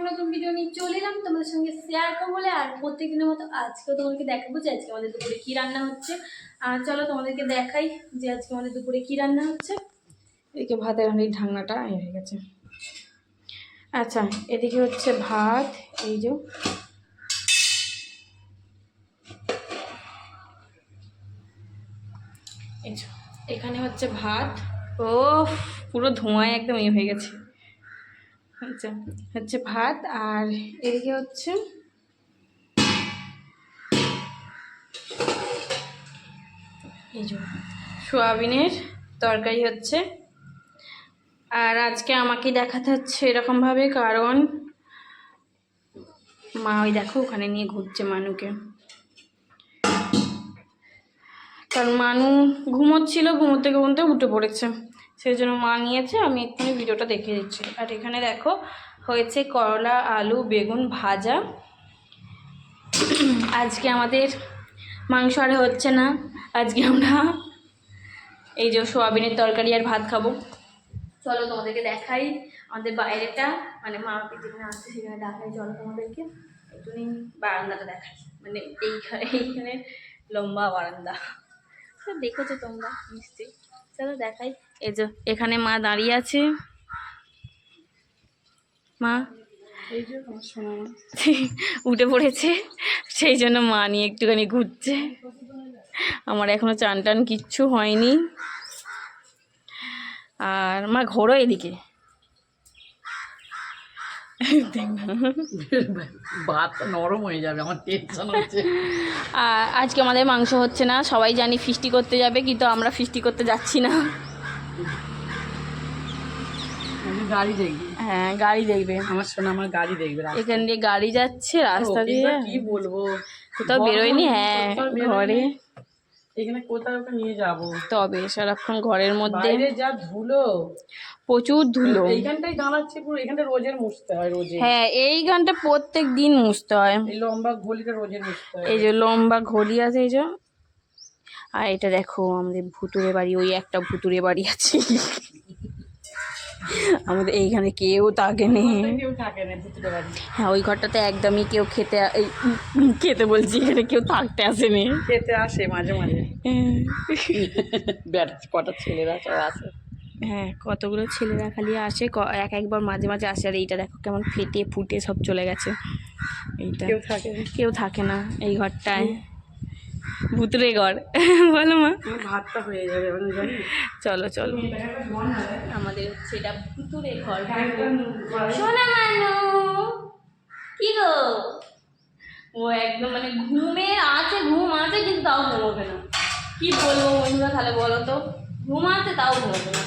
একটা নতুন ভিডিও নিয়ে চলে এলাম। তোমাদের সঙ্গে শেয়ার করব বলে। আর প্রত্যেকদিনের মতো আজকেও তোমাদেরকে দেখাবো যে আজকে আমাদের দুপুরে কী রান্না হচ্ছে। আর চলো তোমাদেরকে দেখাই যে আজকে আমাদের দুপুরে কী রান্না হচ্ছে। এদিকে ভাতের হাঁড়ির ঢাকনাটা হয়ে গেছে। আচ্ছা এদিকে হচ্ছে ভাত এই যে, এখানে হচ্ছে ভাত। ও পুরো ধোঁয়ায় একদম ইয়ে হয়ে গেছে। আচ্ছা হচ্ছে ভাত, আর এদিকে হচ্ছে সোয়াবিনের তরকারি হচ্ছে। আর আজকে আমাকে দেখাতে হচ্ছে এরকমভাবে, কারণ মা ওই দেখো ওখানে নিয়ে ঘুরছে মানুকে। কারণ মানু ঘুমোচ্ছিল, ঘুমোতে ঘুমোতে উঠে পড়েছে। সেই জন্য মা নিয়েছে, আমি এক্ষুনি ভিডিওটা দেখে দিচ্ছি। আর এখানে দেখো, হয়েছে করলা, আলু, বেগুন ভাজা। আজকে আমাদের মাংস আর হচ্ছে না। আজকে আমরা এই যে সোয়াবিনের তরকারি আর ভাত খাব। চলো তোমাদেরকে দেখাই আমাদের বাইরেটা। মানে মা যেখানে আসছে, সেখানে দেখাই। চলো তোমাদেরকে একটুখানি বারান্দাটা দেখাই। মানে এইখানে এইখানে লম্বা বারান্দা। দেখেছ তোমরা, নিশ্চয়ই। চলো দেখাই। এই যে এখানে মা দাঁড়িয়ে আছে। মা? এই যে আমার সোনা মা। উঠে পড়েছে। সেই জন্য মা নিয়ে একটুখানি ঘুরছে। আমার এখনও চান টান কিচ্ছু হয়নি। আর মা ঘোরো এদিকে। ভাত নরম হয়ে যাবে আমার টেনশন হচ্ছে। আর আজকে আমাদের মাংস হচ্ছে না সবাই জানি ফিস্টি করতে যাবে কিন্তু আমরা ফিস্টি করতে যাচ্ছি না। গাড়ি দেখবি। হ্যাঁ গাড়ি দেখবে। আমার সোনা আমার গাড়ি দেখবে এখান দিয়ে গাড়ি যাচ্ছে রাস্তা দিয়ে। কি বলব? কোথাও বেরোয়নি? হ্যাঁ ঘরে। এখানে কোথায় ওকে নিয়ে যাব? তবে সারাক্ষণ ঘরের মধ্যে। বাইরে যা ধুলো। প্রচুর ধুলো। এইখানটাই দাঁড়াচ্ছে পুরো এখানটা রোজের মুছতে হয় রোজে। হ্যাঁ এই গানটা প্রত্যেক দিন মুছতে হয়। এই লম্বা গলিটা রোজের মুছতে হয়। এই যে লম্বা ঘড়ি আছে এই যে আর এটা দেখো আমাদের ভুতুরে বাড়ি ওই একটা ভুতুরে বাড়ি আছে। আমাদের এইখানে কেউ থাকে নেই থাকে না। হ্যাঁ ওই ঘরটাতে একদমই কেউ খেতে এই খেতে বলছি এখানে কেউ থাকতে আসেনি খেতে আসে মাঝে মাঝে। ব্যাট কটা ছেলেরা সব আসে। হ্যাঁ কতগুলো ছেলেরা খালি আসে এক একবার মাঝে মাঝে আসে আর এইটা দেখো কেমন ফেটে ফুটে সব চলে গেছে। এইটা কেউ থাকে কেউ থাকে না এই ঘরটায়। ভুতুরে ঘর বলো মা। ভাতটা হয়ে যাবে চলো চলো। আমাদের হচ্ছে এটা ভুতুরে ঘর সোনা মানু কি গো? ও একদম মানে ঘুমে আছে ঘুম আছে কিন্তু তাও ঘুমোবে না। কি বলব বন্ধুরা তাহলে বলো তো? ঘুম আছে তাও ঘুমোবে না।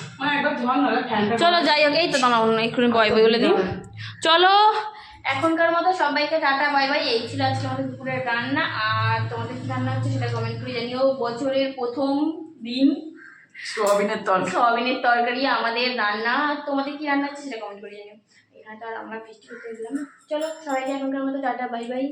চলো যাই হোক এই তো তোমার অন্য এক্ষুনি বয় বই বলে দিই। চলো এখনকার মতো সবাইকে টাটা বাই বাই। এই ছিল আজকে আমাদের দুপুরের রান্না। আর তোমাদের কি রান্না হচ্ছে সেটা কমেন্ট করে জানিও। বছরের প্রথম দিন সোয়াবিনের তরকারি। সোয়াবিনের তরকারি আমাদের রান্না। তোমাদের কি রান্না হচ্ছে সেটা কমেন্ট করে জানিও। এখানে তো আর আমরা বৃষ্টি করতে গেলাম চলো সবাইকে এখনকার মতো টাটা বাই বাই।